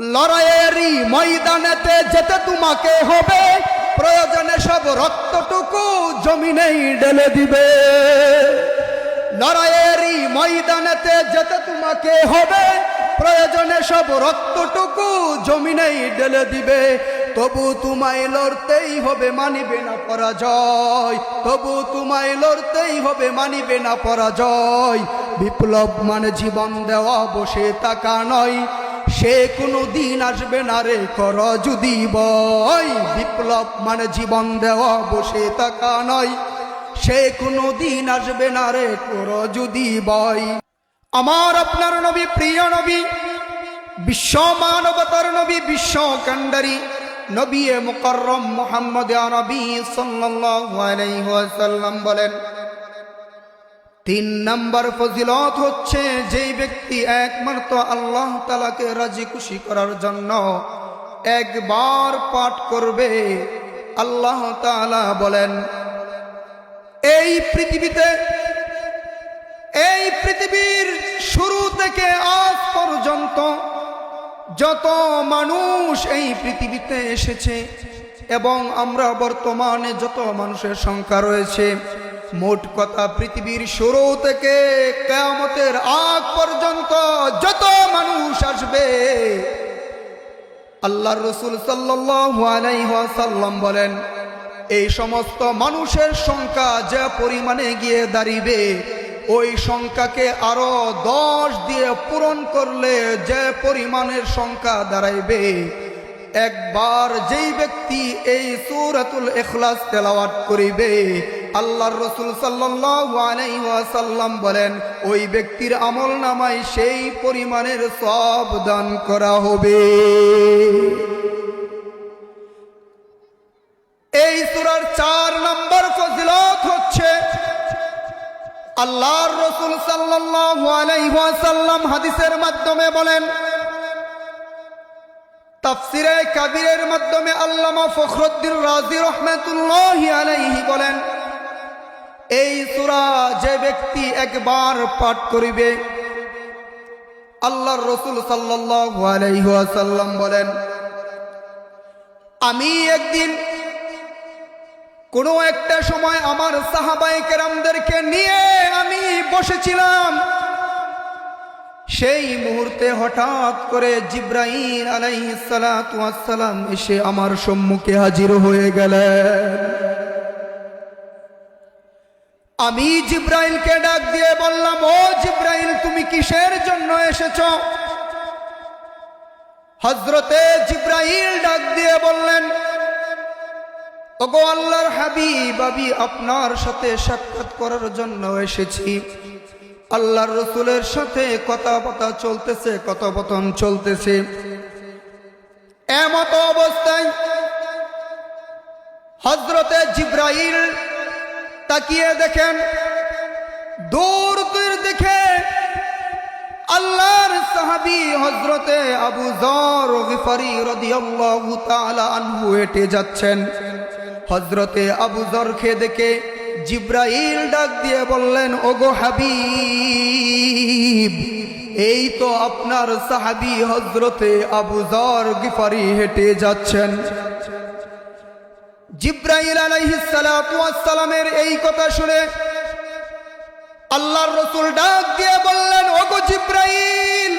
লড়াইয়েরই ময়দানেতে যেতে তোমাকে হবে। প্রয়োজনে সব রক্তটুকু জমিনেই ঢেলে দিবে। লড়াইয়েরই ময়দানেতে যেতে তোমাকে হবে। প্রয়োজনে সব রক্তটুকু জমিনেই ঢেলে দিবে। তবু তোমায় লড়তেই হবে, মানিবে না পরাজয়। তবু তোমায় লড়তেই হবে, মানিবে না পরাজয়। বিপ্লব মানে জীবন দেওয়া, বসে থাকা নয়। সে কোনো দিন আসবে না রে কর যদি বয়। বিপ্লব মানে জীবন দেওয়া, বসে থাকা নয়। সে কোনো দিন আসবে না রে কর যদি বয়। আমার আপনার নবী, প্রিয় নবী, বিশ্ব মানবতার নবী, বিশ্ব কান্ডারি নবী মুকরম মোহাম্মদ নবী ওয়াসাল্লাম বলেন তিন নম্বর ফজিলত হচ্ছে যেই ব্যক্তি একমাত্র আল্লাহ তালাকে রাজি খুশি করার জন্য একবার পাঠ করবে, আল্লাহ তাআলা বলেন, এই পৃথিবীতে, এই পৃথিবীর শুরু থেকে আজ পর্যন্ত যত মানুষ এই পৃথিবীতে এসেছে এবং আমরা বর্তমানে যত মানুষের সংখ্যা রয়েছে মোট কথা পৃথিবীর শুরু থেকে কেয়ামতের আগ পর্যন্ত যত মানুষ আসবে আল্লাহ রসুল সাল্লাম বলেন, এই সমস্ত মানুষের সংখ্যা যে পরিমাণে গিয়ে দাঁড়িবে, ওই সংখ্যাকে আরও দশ দিয়ে পূরণ করলে যে পরিমাণের সংখ্যা দাঁড়াইবে, একবার যেই ব্যক্তি এই সুরাতুল এখলাস তেলাওয়াত করিবে আল্লাহর রসুল সাল্লাম বলেন, ওই ব্যক্তির আমল নামায় সেই পরিমাণের সব দান করা হবে। এই সুরার চার নম্বর ফজিলত হচ্ছে, আল্লাহর রসুল সাল্লাম হাদিসের মাধ্যমে বলেন, তাফসিরে কাবিরের মাধ্যমে আল্লামা ফখরুদ্দিন রাজি রহমতুল্লাহ আলাইহি বলেন এই সুরা যে ব্যক্তি একবার পাঠ করিবে, আল্লাহর রসুল আলাইহি বলেন, আমি একদিন কোনো একটা সময় আমার সাহাবাই কেরামদেরকে নিয়ে আমি বসেছিলাম। সেই মুহূর্তে হঠাৎ করে জিব্রাহিম আলাইসালাম এসে আমার সম্মুখে হাজির হয়ে গেলেন। আমি জিব্রাইলকে ডাক দিয়ে বললাম, ও জিব্রাইল, তুমি কিসের জন্য এসেছ? হজরতে জিব্রাইল ডাক দিয়ে বললেন, ওগো আল্লাহর হাবিব, আমি আপনার সাথে সাক্ষাৎ করার জন্য এসেছি। আল্লাহর রসুলের সাথে কথাবার্তা চলতেছে, কথোপকথন চলতেছে। এমত অবস্থায় হজরতে জিব্রাইল তাকিয়ে দেখেন, দূর দূর দেখে আল্লাহর সাহাবি হজরতে আবু জর গিফারি হেঁটে যাচ্ছেন। হজরতে আবু জরকে দেখে জিব্রাইল ডাক দিয়ে বললেন, ওগো হাবিব, এই তো আপনার সাহাবি হজরতে আবু জর গিফারি হেঁটে যাচ্ছেন। জিব্রাইল আলাইহিসালামের এই কথা শুনে আল্লাহর রসুল ডাক দিয়ে বললেন, ওগো জিব্রাইল,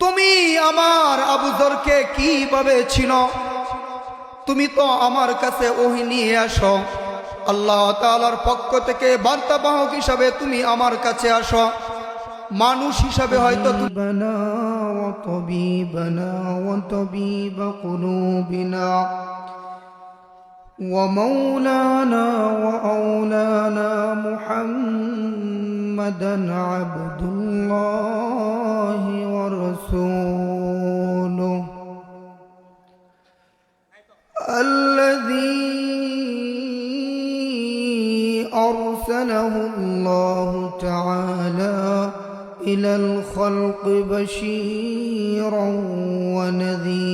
তুমি আমার আবুজরকে কীভাবে চিনো? তুমি তো আমার কাছে ওহি নিয়ে আসো। আল্লাহ তালার পক্ষ থেকে বার্তাবাহক হিসাবে তুমি আমার কাছে আসো। মানুষ হিসাবে হয়তো তুমি ومولانا وأولانا محمدا عبد الله ورسوله. الذي أرسله الله تعالى إلى الخلق بشيرا ونذيرا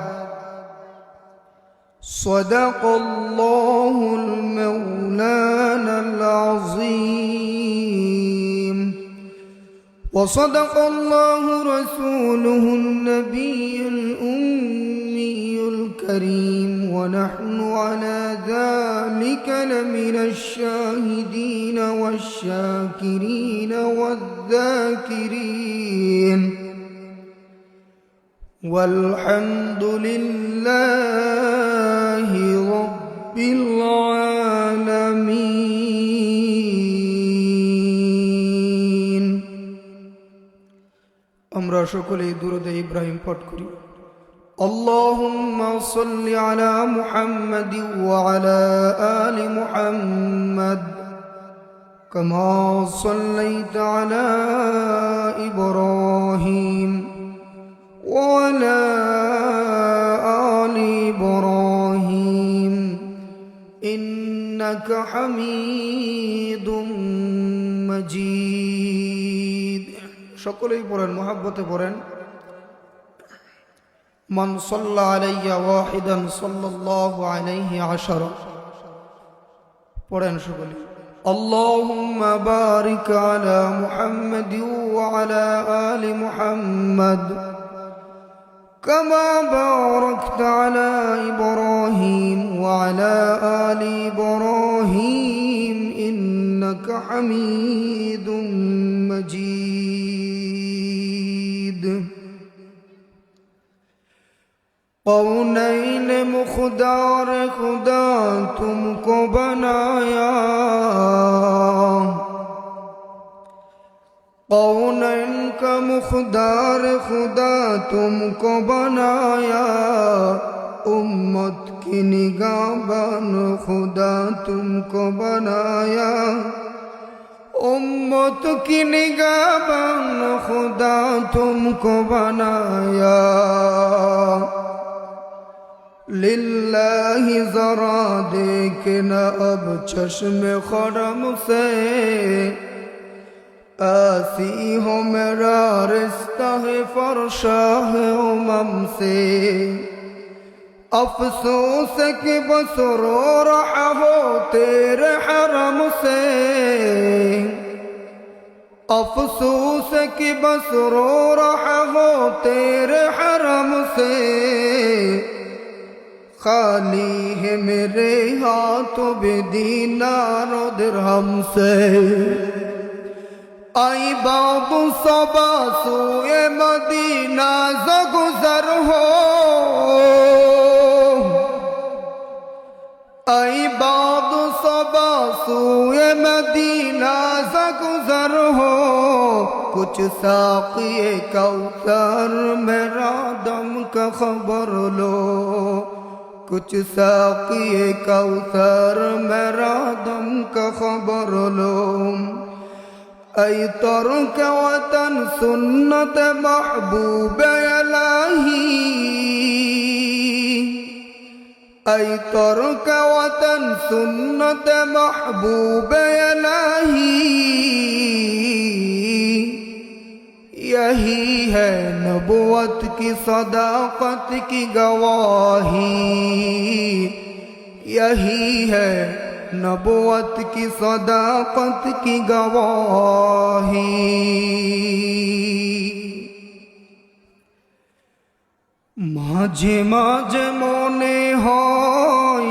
صدق الله المولانا العظيم. وصدق الله رسوله النبي الأمي الكريم. ونحن على ذلك لمن الشاهدين والشاكرين والذاكرين. والحمد لله رب العالمين আমরা সকলেই দুরুদে ইব্রাহিম পাঠ করি اللهم صل على محمد وعلى آل محمد كما صليت على إبراهيم وعلى آل إبراهيم إنك حميد مجيد সকলেই পড়েন মহাব্বতে পড়েন من صلى علي واحدا صلى الله عليه عشرا পড়েন সকলে اللهم بارك على محمد وعلى آل محمد كما باركت على إبراهيم وعلى آل إبراهيم إنك حميد مجيد. قونين مخدار خدا تم کو بنایا कौनैन का मुखदार खुदा तुमको बनाया उम्मत की निगाहबान खुदा तुमको बनाया उम्मत की निगाहबान खुदा तुमको बनाया लिल्लाही जरा देखना अब चश्म खरम से آسی ہو میرا رشتہ ہے فرشاہ امم سے۔ افسوس کہ بس رو رہا ہو تیرے حرم سے۔ افسوس کہ بس رو رہا ہو تیرے حرم سے۔ خالی ہے میرے ہاتھ بھی دینار و درہم سے۔ آئی باب سبا سوئے مدینہ ز گزر ہو۔ آئی باب سبا سوئے مدینہ ز گزر ہو۔ کچھ ساقی کوثر میرا دم کا خبر لو۔ کچھ ساقی کوثر میرا دم کا خبر لو۔ أي ترك وطن سنة محبوب إلهي. أي ترك وطن سنة محبوب إلهي. یہی ہے نبوت کی صداقت کی گواہی. یہی ہے নবত কি সদাপত কি গবহি মাঝে মাঝে মনে হয়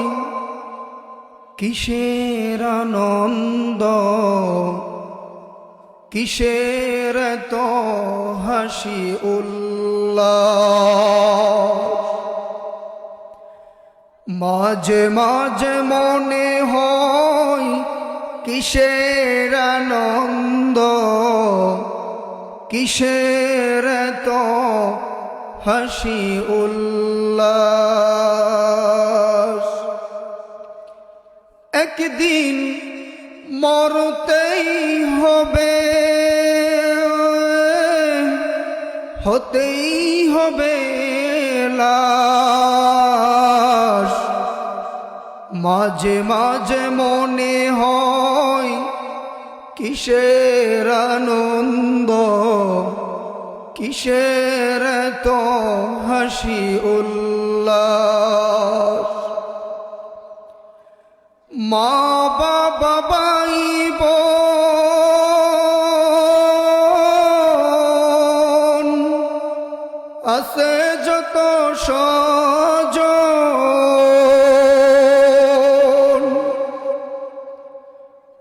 কিসের আনন্দ, কিসের তো হাসি উল্লা মাঝে মাঝে মনে হয় কিসের আনন্দ, কিসের তো হাসি উল্লাস। একদিন মরতেই হবে, হতেই হবে লাশ। মাঝে মাঝে মনে হয় কিসের আনন্দ, কিসের তো হাসি উল্লাস। মা বাবা বাই বোন আছে যত সজন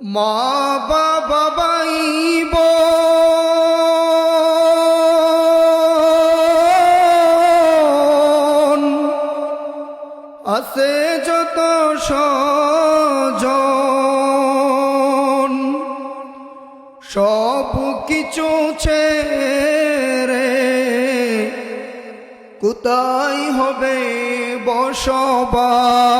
মা বাবা বাই বোন আছে যত সব কিছু ছেড়ে কোথায় হবে বসবাস?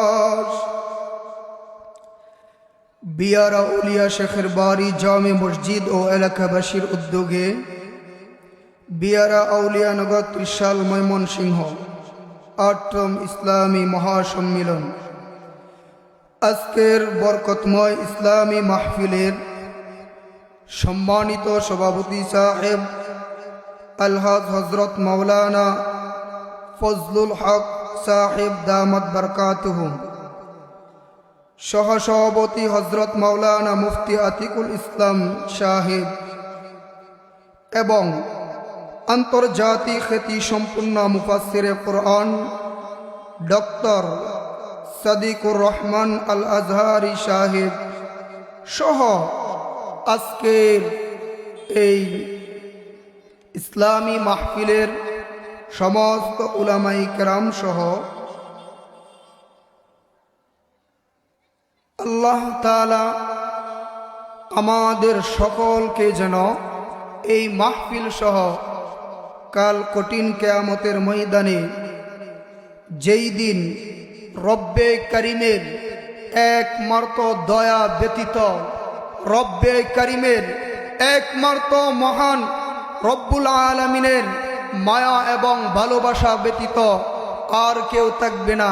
বিয়ারা উলিয়া শেখের বাড়ি, জামে মসজিদ ও এলাকাবাসীর উদ্যোগে বিয়ারা আউলিয়া নগর ত্রিশাল ময়মনসিংহ আটম ইসলামী মহাসম্মিলন। আজকের বরকতময় ইসলামী মাহফিলের সম্মানিত সভাপতি সাহেব আলহাজ হজরত মৌলানা ফজলুল হক সাহেব দামদ বরকাতহুম সহসভাপতি হজরত মাওলানা মুফতি আতিকুল ইসলাম সাহেব এবং আন্তর্জাতিক খ্যাতি সম্পূর্ণ মুফাসিরে কোরআন ডক্টর সাদিকুর রহমান আল আজহারি সাহেব সহ আজকের এই ইসলামী মাহফিলের সমস্ত উলামাই কেরাম সহ আল্লাহ তালা আমাদের সকলকে যেন এই মাহফিল সহ কাল কঠিন কেয়ামতের ময়দানে যেই দিন রব্বে করিমের একমাত্র দয়া ব্যতীত, রব্বে করিমের একমাত্র মহান রব্বুল আলমিনের মায়া এবং ভালোবাসা ব্যতীত আর কেউ থাকবে না।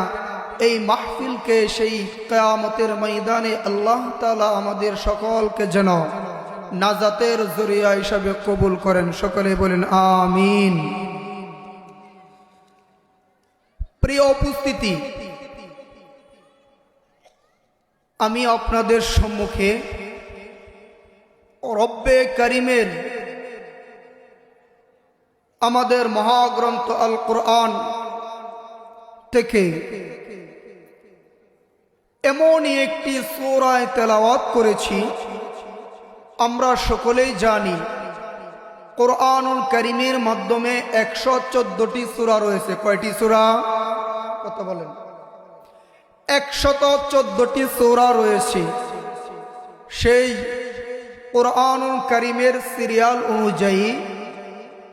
এই মাহফিলকে সেই কেয়ামতের ময়দানে আল্লাহ তালা আমাদের সকলকে যেন নাজাতের জরিয়া হিসাবে কবুল করেন। সকলে বলেন, আমিন। প্রিয় উপস্থিতি, আমি আপনাদের সম্মুখে রব্বে করিমের আমাদের মহাগ্রন্থ আল কোরআন থেকে এমনই একটি সোরায় তেলাওয়াত করেছি। আমরা সকলেই জানি, কোরআনুল করিমের মাধ্যমে একশো চোদ্দটি সুরা রয়েছে। কয়টি সুরা? কত বলেন। একশত চোদ্দটি সোরা রয়েছে। সেই কোরআনুল করিমের সিরিয়াল অনুযায়ী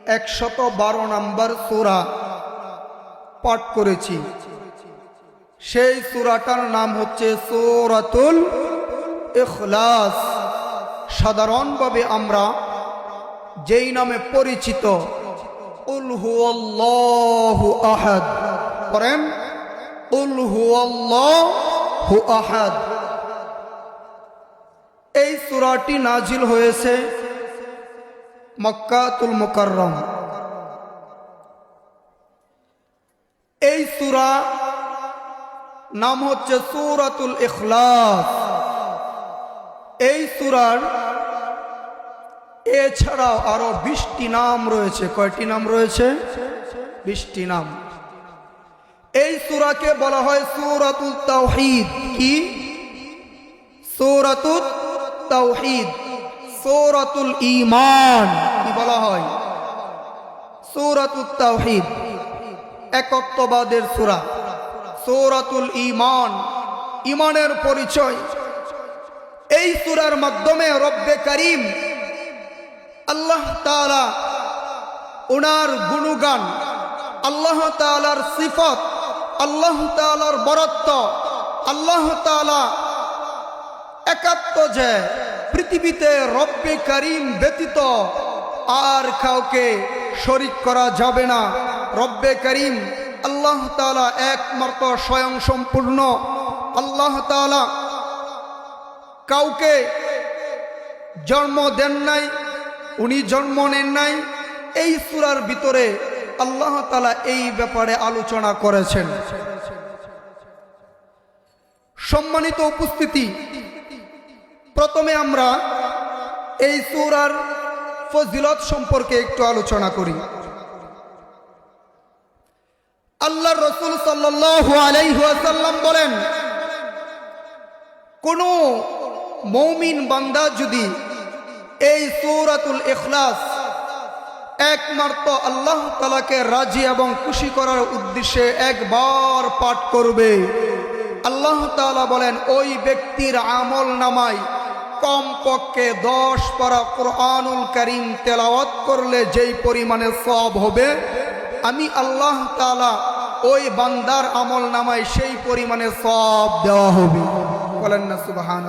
একশত বারো নম্বর সোরা পাঠ করেছি। সেই সুরাটার নাম হচ্ছে সৌরাতুল ইখলাস। সাধারণভাবে আমরা যেই নামে পরিচিত করেন এই সূরাটি নাজিল হয়েছে মক্কাতুল মুকাররম। এই সূরা নাম হচ্ছে সূরাতুল ইখলাস। এই সুরার এছাড়াও আরও বিশটি নাম রয়েছে। কয়টি নাম রয়েছে? বিশটি নাম। এই সূরাকে বলা হয় সূরাতুল তাওহীদ। কি? সূরাতুল তাওহীদ। সূরাতুল ঈমান। কি বলা হয়? সূরাতুল তাওহীদ। একত্ববাদের সূরা। সূরাতুল ইমান ইমানের পরিচয়। এই সূরার মাধ্যমে রব্বে করিম আল্লাহ তাআলা ওনার গুণগান, আল্লাহ তাআলার সিফত, আল্লাহ তাআলার বরত্ব, আল্লাহ তাআলা একাত্ম যে পৃথিবীতে রব্বে করিম ব্যতীত আর কাউকে শরিক করা যাবে না। রব্বে করিম আল্লাহ তালা একমাত্র স্বয়ং সম্পূর্ণ। আল্লাহ তাআলা কাউকে জন্ম দেন নাই, উনি জন্ম নেন নাই। এই সুরার ভিতরে আল্লাহ তালা এই ব্যাপারে আলোচনা করেছেন। সম্মানিত উপস্থিতি, প্রথমে আমরা এই সুরার ফজিলত সম্পর্কে একটু আলোচনা করি। আল্লাহ রসুল সাল্লাহ বলেন, কোন মৌমিন বান্দা যদি এই সৌরাতুল ইখলাস একমাত্র আল্লাহ তালাকে রাজি এবং খুশি করার উদ্দেশ্যে একবার পাঠ করবে। আল্লাহ তালা বলেন, ওই ব্যক্তির আমল নামায় কমপক্ষে দশ পারা কোরআনুল করিম তেলাওয়াত করলে যেই পরিমাণে সব হবে, আমি আল্লাহ তাআলা ওই বান্দার আমল নামায় সেই পরিমাণে সব দেওয়া হবে। বলেন না সুবাহান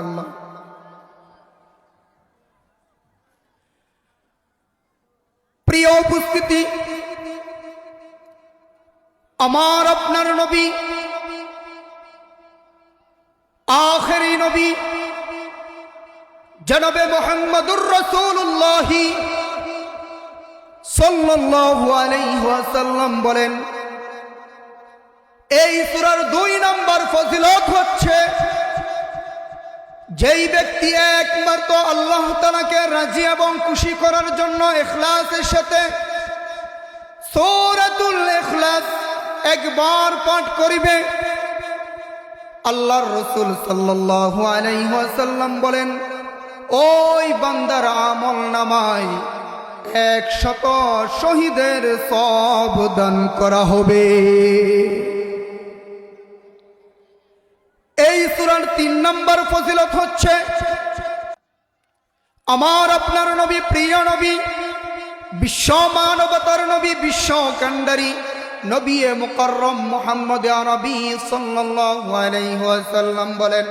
প্রিয় উপস্থিতি, আমার আপনার নবী, আখেরি নবী, জনবে মোহাম্মদুর রসুল্লাহ সাল্লাল্লাহু আলাইহি ওয়াসাল্লাম বলেন এই সুরার দুই নম্বর ফজিলত হচ্ছে, যেই ব্যক্তি একমাত্র আল্লাহ তালাকে রাজি এবং খুশি করার জন্য এখলাসের সাথে সৌরাতুল এখলাস একবার পাঠ করিবে, আল্লাহর রসুল ওয়াসাল্লাম বলেন, ওই বান্দার আমল নামায় একশত শহীদের সব দান করা হবে। এই সুরার তিন নম্বর ফজিলত হচ্ছে, আমার আপনার নবী, প্রিয় নবী, বিশ্ব মানবতার নবী, বিশ্ব কান্ডারি নবী মুকরম মোহাম্মদ নবী আলাইহি বলেন,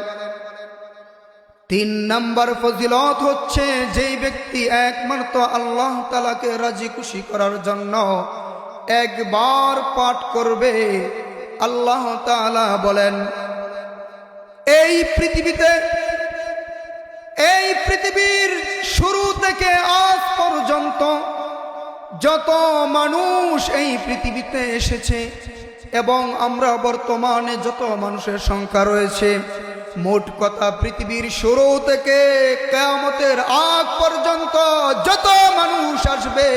তিন নম্বর ফজিলত হচ্ছে যেই ব্যক্তি একমাত্র আল্লাহ তালাকে রাজি খুশি করার জন্য একবার পাঠ করবে, আল্লাহ তাআলা বলেন এই পৃথিবীতে, এই পৃথিবীর শুরু থেকে আজ পর্যন্ত যত মানুষ এই পৃথিবীতে এসেছে এবং আমরা বর্তমানে যত মানুষের সংখ্যা রয়েছে, মোট কথা পৃথিবীর শুরু থেকে কেয়ামতের আগ পর্যন্ত যত মানুষ আসবে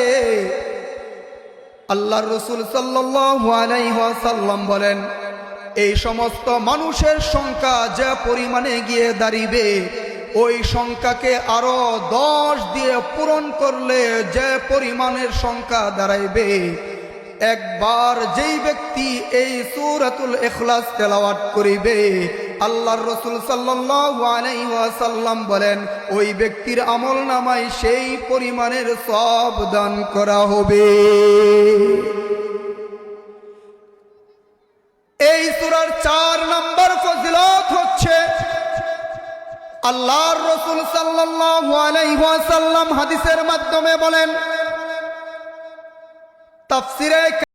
আল্লাহ রসুল সাল্লাম বলেন এই সমস্ত মানুষের সংখ্যা যে পরিমাণে গিয়ে দাঁড়িবে, ওই সংখ্যাকে আরও দশ দিয়ে পূরণ করলে যে পরিমাণের সংখ্যা দাঁড়াইবে, একবার যেই ব্যক্তি এই সুরাতুল এখলাস তেলাওয়াত করিবে, আল্লাহর রসুল সাল্লাম বলেন, ওই ব্যক্তির আমল নামায় সেই পরিমাণের সব দান করা হবে। সুরার চার নম্বর ফজিলত হচ্ছে আল্লাহর রসুল সাল্লাম হাদিসের মাধ্যমে বলেন তাফসিরে